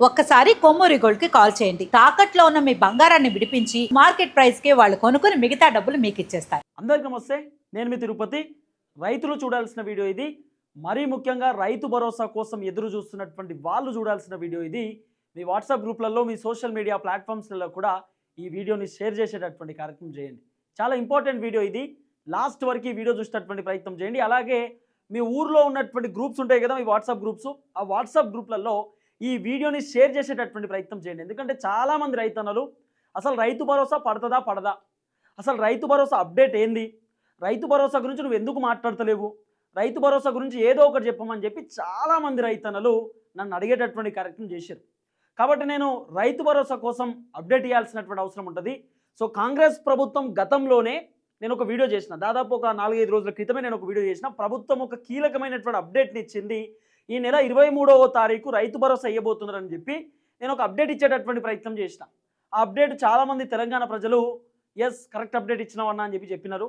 ఒక్కసారి కొమ్మూరి గోల్డ్కి కాల్ చేయండి. తాకట్లో ఉన్న మీ బంగారాన్ని విడిపించి మార్కెట్ ప్రైస్కి వాళ్ళు కొనుక్కుని మిగతా డబ్బులు మీకు ఇచ్చేస్తారు. అందరికీ నమస్తే నేను మీ తిరుపతి. రైతులు చూడాల్సిన వీడియో ఇది. మరీ ముఖ్యంగా రైతు భరోసా కోసం ఎదురు చూస్తున్నటువంటి వాళ్ళు చూడాల్సిన వీడియో ఇది. మీ వాట్సాప్ గ్రూప్లలో మీ సోషల్ మీడియా ప్లాట్ఫామ్స్లలో కూడా ఈ వీడియోని షేర్ చేసేటటువంటి కార్యక్రమం చేయండి. చాలా ఇంపార్టెంట్ వీడియో ఇది. లాస్ట్ వరకు ఈ వీడియో చూసేటటువంటి ప్రయత్నం చేయండి. అలాగే మీ ఊర్లో ఉన్నటువంటి గ్రూప్స్ ఉంటాయి కదా మీ వాట్సాప్ గ్రూప్స్. ఆ వాట్సాప్ గ్రూప్లలో ఈ వీడియోని షేర్ చేసేటటువంటి ప్రయత్నం చేయండి. ఎందుకంటే చాలామంది రైతన్నలు అసలు రైతు భరోసా పడుతుందా పడదా? అసలు రైతు భరోసా అప్డేట్ ఏంది? రైతు భరోసా గురించి నువ్వు ఎందుకు మాట్లాడతలేవు? రైతు భరోసా గురించి ఏదో ఒకటి చెప్పమని చెప్పి చాలామంది రైతన్నలు నన్ను అడిగేటటువంటి కార్యక్రమం చేశారు. కాబట్టి నేను రైతు భరోసా కోసం అప్డేట్ ఇవ్వాల్సినటువంటి అవసరం ఉంటుంది. సో కాంగ్రెస్ ప్రభుత్వం గతంలోనే నేను ఒక వీడియో చేసిన. దాదాపు ఒక నాలుగైదు రోజుల క్రితమే నేను ఒక వీడియో చేసిన. ప్రభుత్వం ఒక కీలకమైనటువంటి అప్డేట్ని ఇచ్చింది ఈ నెల ఇరవై మూడవ తారీఖు రైతు భరోసా ఇవ్వబోతున్నారని చెప్పి నేను ఒక అప్డేట్ ఇచ్చేటటువంటి ప్రయత్నం చేసిన. ఆ అప్డేట్ చాలామంది తెలంగాణ ప్రజలు ఎస్ కరెక్ట్ అప్డేట్ ఇచ్చినావన్నా అని చెప్పి చెప్పినారు.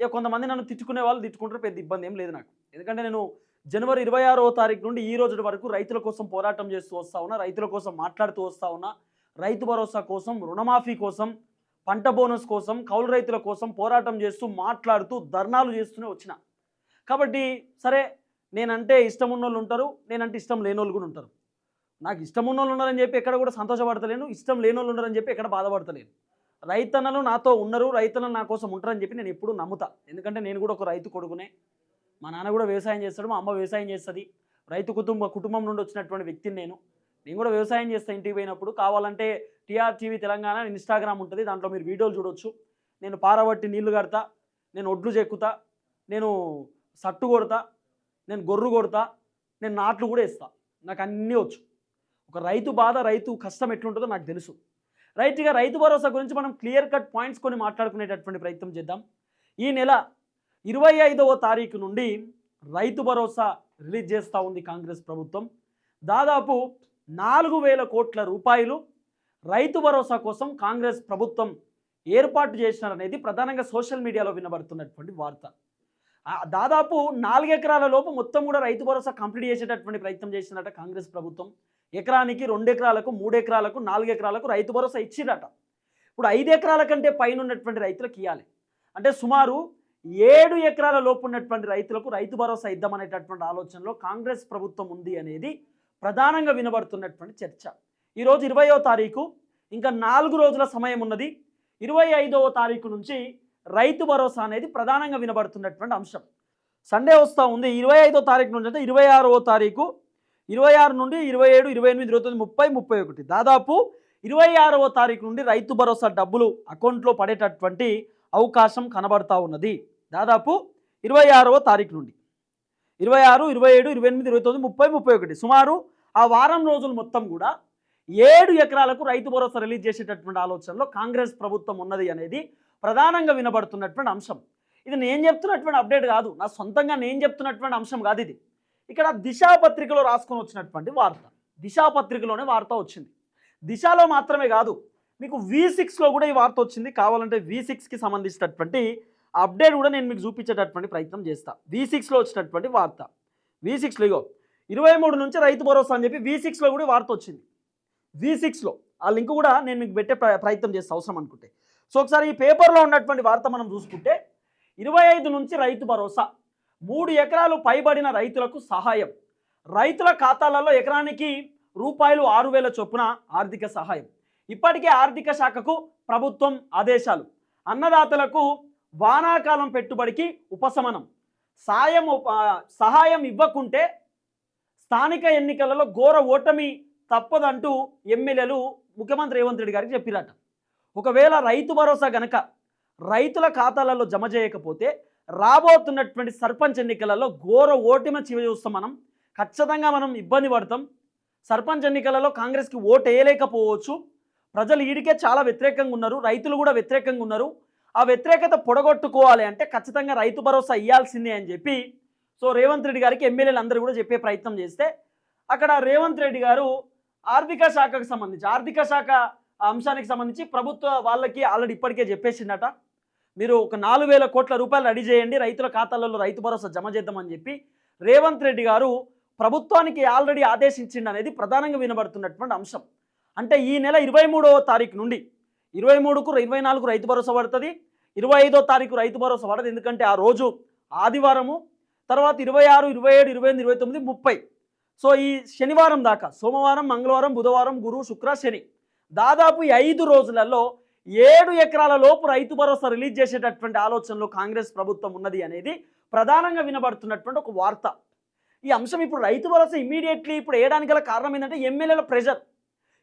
ఇక కొంతమంది నన్ను తిట్టుకునే వాళ్ళు తిట్టుకుంటారు పెద్ద ఇబ్బంది ఏం లేదు నాకు. ఎందుకంటే నేను జనవరి ఇరవై ఆరో తారీఖు నుండి ఈ రోజు వరకు రైతుల కోసం పోరాటం చేస్తూ వస్తా ఉన్నా రైతుల కోసం మాట్లాడుతూ వస్తా ఉన్నా రైతు భరోసా కోసం రుణమాఫీ కోసం పంట బోనస్ కోసం కౌలు రైతుల కోసం పోరాటం చేస్తూ మాట్లాడుతూ ధర్నాలు చేస్తూనే వచ్చిన. కాబట్టి సరే నేనంటే ఇష్టం ఉన్న వాళ్ళు ఉంటారు నేనంటే ఇష్టం లేని వాళ్ళు కూడా ఉంటారు. నాకు ఇష్టం ఉన్న వాళ్ళు ఉన్నారని చెప్పి ఎక్కడ కూడా సంతోషపడతలేను ఇష్టం లేని వాళ్ళు ఉన్నారని చెప్పి ఎక్కడ బాధపడతలేను. రైతన్నలు నాతో ఉన్నారు రైతన్నలు నా కోసం ఉంటారని చెప్పి నేను ఎప్పుడూ నమ్ముతా. ఎందుకంటే నేను కూడా ఒక రైతు కొడుకునే. మా నాన్న కూడా వ్యవసాయం చేస్తాడు మా అమ్మ వ్యవసాయం చేస్తుంది. రైతు కుటుంబ కుటుంబం నుండి వచ్చినటువంటి వ్యక్తిని నేను. నేను కూడా వ్యవసాయం చేస్తాను ఇంటికి పోయినప్పుడు. కావాలంటే టీఆర్ టీవీ తెలంగాణ ఇన్స్టాగ్రామ్ ఉంటుంది. దాంట్లో మీరు వీడియోలు చూడొచ్చు. నేను పారబట్టి నీళ్ళు కడతా నేను ఒడ్లు చెక్కుతా నేను సట్టు కొడతా. నేను గొర్రు కొడతా నేను నాట్లు కూడా వేస్తా. నాకు అన్నీ వచ్చు. ఒక రైతు బాధ రైతు కష్టం ఎట్లుంటుందో నాకు తెలుసు. రైట్గా రైతు భరోసా గురించి మనం క్లియర్ కట్ పాయింట్స్ కొని మాట్లాడుకునేటటువంటి ప్రయత్నం చేద్దాం. ఈ నెల ఇరవై ఐదవ తారీఖు నుండి రైతు భరోసా రిలీజ్ చేస్తూ ఉంది కాంగ్రెస్ ప్రభుత్వం. దాదాపు నాలుగు వేల కోట్ల రూపాయలు రైతు భరోసా కోసం కాంగ్రెస్ ప్రభుత్వం ఏర్పాటు చేసినారనేది ప్రధానంగా సోషల్ మీడియాలో వినబడుతున్నటువంటి వార్త. దాదాపు నాలుగు ఎకరాల లోపు మొత్తం కూడా రైతు భరోసా కంప్లీట్ చేసేటటువంటి ప్రయత్నం చేసినట్ట కాంగ్రెస్ ప్రభుత్వం. ఎకరానికి రెండు ఎకరాలకు మూడు ఎకరాలకు నాలుగు ఎకరాలకు రైతు భరోసా ఇచ్చిందట ఇప్పుడు ఐదు ఎకరాల కంటే పైన ఉన్నటువంటి రైతులకు ఇవ్వాలి అంటే సుమారు ఏడు ఎకరాల లోపు ఉన్నటువంటి రైతులకు రైతు భరోసా ఇద్దామనేటటువంటి ఆలోచనలో కాంగ్రెస్ ప్రభుత్వం ఉంది అనేది ప్రధానంగా వినబడుతున్నటువంటి చర్చ. ఈరోజు ఇరవయో తారీఖు ఇంకా నాలుగు రోజుల సమయం ఉన్నది. ఇరవై ఐదవ తారీఖు నుంచి రైతు భరోసా అనేది ప్రధానంగా వినబడుతున్నటువంటి అంశం. సండే వస్తూ ఉంది. ఇరవై ఐదో తారీఖు నుంచి అంటే ఇరవై ఆరవ తారీఖు ఇరవై ఆరు నుండి ఇరవై ఏడు ఇరవై ఎనిమిది ఇరవై తొమ్మిది ముప్పై ముప్పై ఒకటి. దాదాపు ఇరవై ఆరవ తారీఖు నుండి రైతు భరోసా డబ్బులు అకౌంట్లో పడేటటువంటి అవకాశం కనబడతా ఉన్నది. దాదాపు ఇరవై ఆరవ తారీఖు నుండి. ఇరవై ఆరు ఇరవై ఏడు ఇరవై ఎనిమిది ఇరవై తొమ్మిది ముప్పై ముప్పై ఒకటి. సుమారు ఆ వారం రోజులు మొత్తం కూడా ఏడు ఎకరాలకు రైతు భరోసా రిలీజ్ చేసేటటువంటి ఆలోచనలో కాంగ్రెస్ ప్రభుత్వం ఉన్నది అనేది ప్రధానంగా వినబడుతున్నటువంటి అంశం. ఇది నేను చెప్తున్నటువంటి అప్డేట్ కాదు. నా సొంతంగా నేను చెప్తున్నటువంటి అంశం కాదు ఇది. ఇక్కడ దిశా పత్రికలో రాసుకొని వచ్చినటువంటి వార్త. దిశాపత్రికలోనే వార్త వచ్చింది. దిశలో మాత్రమే కాదు మీకు వి సిక్స్లో కూడా ఈ వార్త వచ్చింది. కావాలంటే వి సిక్స్కి సంబంధించినటువంటి అప్డేట్ కూడా నేను మీకు చూపించేటటువంటి ప్రయత్నం చేస్తా. వి సిక్స్లో వచ్చినటువంటి వార్త. వి సిక్స్లో ఇగో ఇరవై మూడు నుంచి రైతు భరోసా అని చెప్పి వి సిక్స్లో కూడా వార్త వచ్చింది. వి సిక్స్లో ఆ లింక్ కూడా నేను మీకు పెట్టే ప్ర- ప్రయత్నం చేస్తా. అవసరం అనుకుంటే. సో ఒకసారి ఈ పేపర్లో ఉన్నటువంటి వార్త మనం చూసుకుంటే ఇరవై ఐదు నుంచి రైతు భరోసా మూడు ఎకరాలు పైబడిన రైతులకు సహాయం. రైతుల ఖాతాలలో ఎకరానికి రూపాయలు ఆరు వేల చొప్పున ఆర్థిక సహాయం. ఇప్పటికే ఆర్థిక శాఖకు ప్రభుత్వం ఆదేశాలు. అన్నదాతలకు వానాకాలం పెట్టుబడికి ఉపశమనం. సాయం సహాయం ఇవ్వకుంటే స్థానిక ఎన్నికలలో ఘోర ఓటమి తప్పదంటూ ఎమ్మెల్యేలు ముఖ్యమంత్రి రేవంత్ రెడ్డి గారికి చెప్పిరట. ఒకవేళ రైతు భరోసా గనక రైతుల ఖాతాలలో జమ చేయకపోతే రాబోతున్నటువంటి సర్పంచ్ ఎన్నికలలో ఘోర ఓటమి చివ చూస్తాం మనం. ఖచ్చితంగా మనం ఇబ్బంది పడతాం. సర్పంచ్ ఎన్నికలలో కాంగ్రెస్కి ఓటు వేయలేకపోవచ్చు ప్రజలు ఈడికే చాలా వ్యతిరేకంగా ఉన్నారు. రైతులు కూడా వ్యతిరేకంగా ఉన్నారు. ఆ వ్యతిరేకత పొడగొట్టుకోవాలి అంటే ఖచ్చితంగా రైతు భరోసా ఇవ్వాల్సిందే అని చెప్పి సో రేవంత్ రెడ్డి గారికి ఎమ్మెల్యేలు అందరూ కూడా చెప్పే ప్రయత్నం చేస్తే అక్కడ రేవంత్ రెడ్డి గారు ఆర్థిక శాఖకు సంబంధించి ఆర్థిక శాఖ అంశానికి సంబంధించి ప్రభుత్వ వాళ్ళకి ఆల్రెడీ ఇప్పటికే చెప్పేసిందట. మీరు ఒక నాలుగు వేల కోట్ల రూపాయలు రెడీ చేయండి రైతుల ఖాతాలలో రైతు భరోసా జమ చేద్దామని చెప్పి రేవంత్ రెడ్డి గారు ప్రభుత్వానికి ఆల్రెడీ ఆదేశించిండు అనేది ప్రధానంగా వినబడుతున్నటువంటి అంశం. అంటే ఈ నెల ఇరవై మూడవ తారీఖు నుండి ఇరవై మూడుకు ఇరవై నాలుగు రైతు భరోసా పడుతుంది ఇరవై ఐదో తారీఖు రైతు భరోసా పడదు. ఎందుకంటే ఆ రోజు ఆదివారము తర్వాత ఇరవై ఆరు ఇరవై ఏడు ఇరవై ఎనిమిది ఇరవై తొమ్మిది ముప్పై. సో ఈ శనివారం దాకా సోమవారం మంగళవారం బుధవారం గురువు శుక్ర శని దాదాపు ఐదు రోజులలో ఏడు ఎకరాల లోపు రైతు భరోసా రిలీజ్ చేసేటటువంటి ఆలోచనలో కాంగ్రెస్ ప్రభుత్వం ఉన్నది అనేది ప్రధానంగా వినబడుతున్నటువంటి ఒక వార్త. ఈ అంశం ఇప్పుడు రైతు భరోసా ఇమీడియట్లీ ఇప్పుడు వేయడానికి గల కారణం ఏంటంటే ఎమ్మెల్యేల ప్రెషర్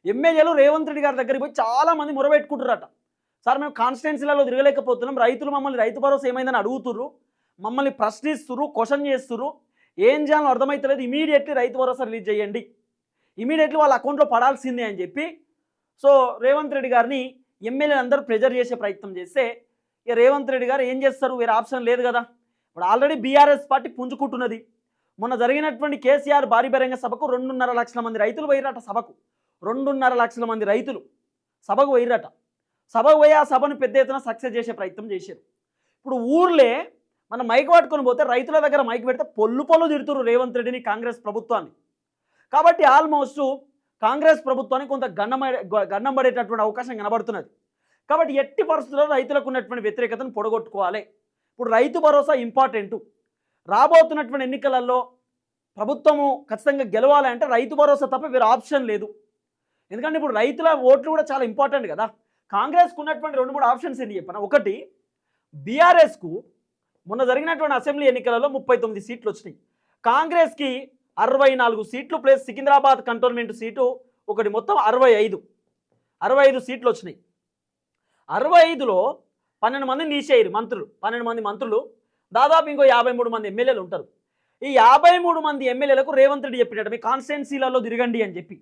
ఎమ్మెల్యేలు రేవంత్ రెడ్డి గారి దగ్గరికి పోయి చాలా మంది సార్ మేము కాన్స్టిట్యున్సీలలో తిరగలేకపోతున్నాం రైతులు మమ్మల్ని రైతు భరోసా ఏమైందని అడుగుతుర్రు మమ్మల్ని ప్రశ్నిస్తుర్రు క్వశ్చన్ చేస్తుర్రు ఏం చేయాలో అర్థమవుతలేదు ఇమీడియట్లీ రైతు భరోసా రిలీజ్ చేయండి. ఇమీడియట్లీ వాళ్ళ అకౌంట్లో పడాల్సిందే అని చెప్పి సో రేవంత్ రెడ్డి గారిని ఎమ్మెల్యేలు అందరూ ప్రెజర్ చేసే ప్రయత్నం చేస్తే ఇక రేవంత్ రెడ్డి గారు ఏం చేస్తారు? వేరే ఆప్షన్ లేదు కదా. ఇప్పుడు ఆల్రెడీ బీఆర్ఎస్ పార్టీ పుంజుకుంటున్నది. మొన్న జరిగినటువంటి కేసీఆర్ భారీ బహిరంగ సభకు రెండున్నర లక్షల మంది రైతులు పోయిరట సభకు. రెండున్నర లక్షల మంది రైతులు సభకు పోయిరట. సభకు పోయి ఆ సభను పెద్ద ఎత్తున సక్సెస్ చేసే ప్రయత్నం చేశారు. ఇప్పుడు ఊర్లే మన మైక్ పట్టుకొని పోతే రైతుల దగ్గర మైక్ పెడితే పొల్లు పొల్లు తిడుతురు రేవంత్ రెడ్డిని కాంగ్రెస్ ప్రభుత్వాన్ని. కాబట్టి ఆల్మోస్ట్ కాంగ్రెస్ ప్రభుత్వానికి కొంత గన్నం గన్నం పడేటటువంటి అవకాశం కనబడుతున్నది. కాబట్టి ఎట్టి పరిస్థితుల్లో రైతులకు ఉన్నటువంటి వ్యతిరేకతను పొడగొట్టుకోవాలి. ఇప్పుడు రైతు భరోసా ఇంపార్టెంట్. రాబోతున్నటువంటి ఎన్నికలలో ప్రభుత్వము ఖచ్చితంగా గెలవాలి అంటే రైతు భరోసా తప్ప వేరే ఆప్షన్ లేదు. ఎందుకంటే ఇప్పుడు రైతుల ఓట్లు కూడా చాలా ఇంపార్టెంట్ కదా. కాంగ్రెస్కు ఉన్నటువంటి రెండు మూడు ఆప్షన్స్ ఏంటి చెప్పిన? ఒకటి బీఆర్ఎస్కు మొన్న జరిగినటువంటి అసెంబ్లీ ఎన్నికలలో ముప్పై తొమ్మిది సీట్లు వచ్చినాయి. కాంగ్రెస్కి అరవై నాలుగు సీట్లు ప్లస్ సికింద్రాబాద్ కంటోన్మెంట్ సీటు ఒకటి మొత్తం అరవై ఐదు. అరవై ఐదు సీట్లు వచ్చినాయి. అరవై ఐదులో పన్నెండు మంది తీసేయరు మంత్రులు. పన్నెండు మంది మంత్రులు. దాదాపు ఇంకో యాభై మూడు మంది ఎమ్మెల్యేలు ఉంటారు. ఈ యాభై మూడు మంది ఎమ్మెల్యేలకు రేవంత్ రెడ్డి చెప్పినట్టు మీ కాన్స్టిట్యున్సీలలో తిరగండి అని చెప్పి.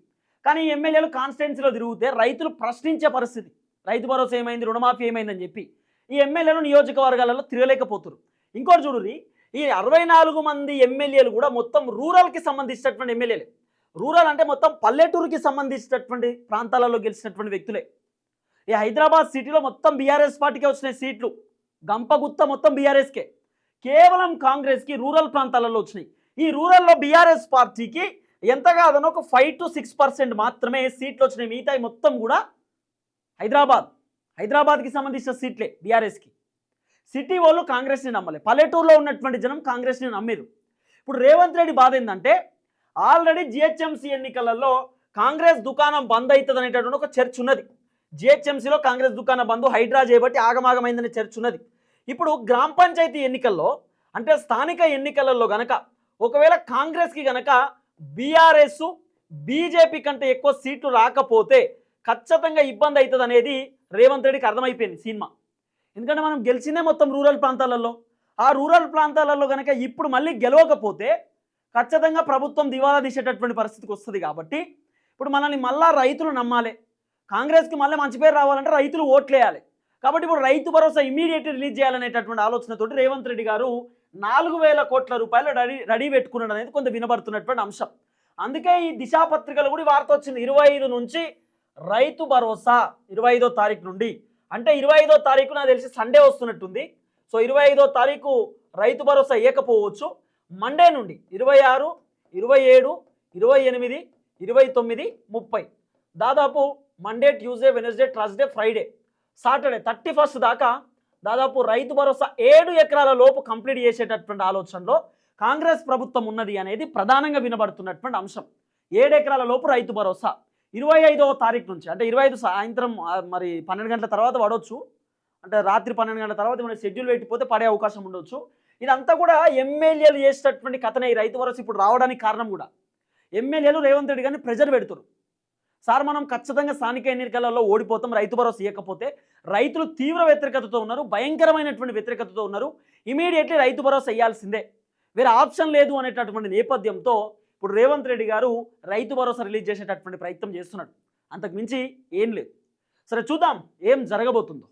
కానీ ఈ ఎమ్మెల్యేలు కాన్స్టిట్యున్సీలో తిరిగితే రైతులు ప్రశ్నించే పరిస్థితి. రైతు భరోసా ఏమైంది? రుణమాఫీ ఏమైందని చెప్పి. ఈ ఎమ్మెల్యేలు నియోజకవర్గాలలో తిరగలేకపోతారు ఇంకోటి చూడురి ఈ అరవై నాలుగు మంది ఎమ్మెల్యేలు కూడా మొత్తం రూరల్కి సంబంధించినటువంటి ఎమ్మెల్యేలే. రూరల్ అంటే మొత్తం పల్లెటూరుకి సంబంధించినటువంటి ప్రాంతాలలో గెలిచినటువంటి వ్యక్తులే. ఈ హైదరాబాద్ సిటీలో మొత్తం బీఆర్ఎస్ పార్టీకే వచ్చినాయి సీట్లు. గంపగుత్త మొత్తం బీఆర్ఎస్కే. కేవలం కాంగ్రెస్కి రూరల్ ప్రాంతాలలో వచ్చినాయి. ఈ రూరల్లో బీఆర్ఎస్ పార్టీకి ఎంత కాదనో ఒక ఫైవ్ టు సిక్స్ పర్సెంట్ మాత్రమే సీట్లు వచ్చినాయి. మిగతాయి మొత్తం కూడా హైదరాబాద్. హైదరాబాద్కి సంబంధించిన సీట్లే బీఆర్ఎస్కి. సిటీ వాళ్ళు కాంగ్రెస్ని నమ్మలే. పల్లెటూరులో ఉన్నటువంటి జనం కాంగ్రెస్ని నమ్మేరు. ఇప్పుడు రేవంత్ రెడ్డి బాధ ఏంటంటే ఆల్రెడీ జిహెచ్ఎంసీ ఎన్నికలలో కాంగ్రెస్ దుకాణం బంద్ అవుతుంది అనేటటువంటి ఒక చర్చ ఉన్నది. జిహెచ్ఎంసీలో కాంగ్రెస్ దుకాణం బంద్ హైడ్రా చేయబట్టి ఆగమాగమైందనే చర్చ ఉన్నది. ఇప్పుడు గ్రామ పంచాయతీ ఎన్నికల్లో అంటే స్థానిక ఎన్నికలలో గనక ఒకవేళ కాంగ్రెస్కి గనక బీఆర్ఎస్ బీజేపీ కంటే ఎక్కువ సీట్లు రాకపోతే ఖచ్చితంగా ఇబ్బంది అవుతుంది అనేది రేవంత్ రెడ్డికి అర్థమైపోయింది సినిమా. ఎందుకంటే మనం గెలిచిందే మొత్తం రూరల్ ప్రాంతాలలో. ఆ రూరల్ ప్రాంతాలలో కనుక ఇప్పుడు మళ్ళీ గెలవకపోతే ఖచ్చితంగా ప్రభుత్వం దివాలా తీసేటటువంటి పరిస్థితికి వస్తుంది కాబట్టి ఇప్పుడు మనల్ని మళ్ళా రైతులు నమ్మాలి. కాంగ్రెస్కి మళ్ళీ మంచి పేరు రావాలంటే రైతులు ఓట్లేయాలి. కాబట్టి ఇప్పుడు రైతు భరోసా ఇమీడియట్ రిలీజ్ చేయాలనేటటువంటి ఆలోచనతోటి రేవంత్ రెడ్డి గారు నాలుగు వేల కోట్ల రూపాయలు రెడీ రెడీ పెట్టుకున్నాడు అనేది కొంత వినబడుతున్నటువంటి అంశం. అందుకే ఈ దిశా పత్రికలు కూడా వార్త వచ్చింది. ఇరవై ఐదు నుంచి రైతు భరోసా ఇరవై ఐదో తారీఖు నుండి. అంటే ఇరవై ఐదో తారీఖు నాకు తెలిసి సండే వస్తున్నట్టుంది. సో ఇరవై ఐదో తారీఖు రైతు భరోసా ఇవ్వకపోవచ్చు మండే నుండి ఇరవై ఆరు ఇరవై ఏడు ఇరవై ఎనిమిది ఇరవై తొమ్మిది ముప్పై. దాదాపు Monday Tuesday Wednesday Thursday Friday Saturday thirty first దాకా దాదాపు రైతు భరోసా ఏడు ఎకరాల లోపు కంప్లీట్ చేసేటటువంటి ఆలోచనలో కాంగ్రెస్ ప్రభుత్వం ఉన్నది అనేది ప్రధానంగా వినబడుతున్నటువంటి అంశం. ఏడు ఎకరాల లోపు రైతు భరోసా. ఇరవై ఐదవ తారీఖు నుంచి అంటే ఇరవై ఐదు సాయంత్రం మరి పన్నెండు గంటల తర్వాత పడవచ్చు అంటే రాత్రి పన్నెండు గంటల తర్వాత మన షెడ్యూల్ పెట్టిపోతే పడే అవకాశం ఉండొచ్చు. ఇదంతా కూడా ఎమ్మెల్యేలు చేసేటటువంటి కథనే. ఈ రైతు భరోసా ఇప్పుడు రావడానికి కారణం కూడా. ఎమ్మెల్యేలు రేవంత్ రెడ్డి గారిని ప్రెజర్ పెడతారు. సార్ మనం ఖచ్చితంగా స్థానిక ఎన్నికలలో ఓడిపోతాం రైతు భరోసా ఇవ్వకపోతే. రైతులు తీవ్ర వ్యతిరేకతతో ఉన్నారు భయంకరమైనటువంటి వ్యతిరేకతతో ఉన్నారు. ఇమీడియట్లీ రైతు భరోసా ఇవ్వాల్సిందే వేరే ఆప్షన్ లేదు అనేటటువంటి నేపథ్యంతో ఇప్పుడు రేవంత్ రెడ్డి గారు రైతు భరోసా రిలీజ్ చేసేటటువంటి ప్రయత్నం చేస్తున్నాడు. అంతకు మించి ఏం లేదు. సరే చూద్దాం ఏం జరగబోతుందో.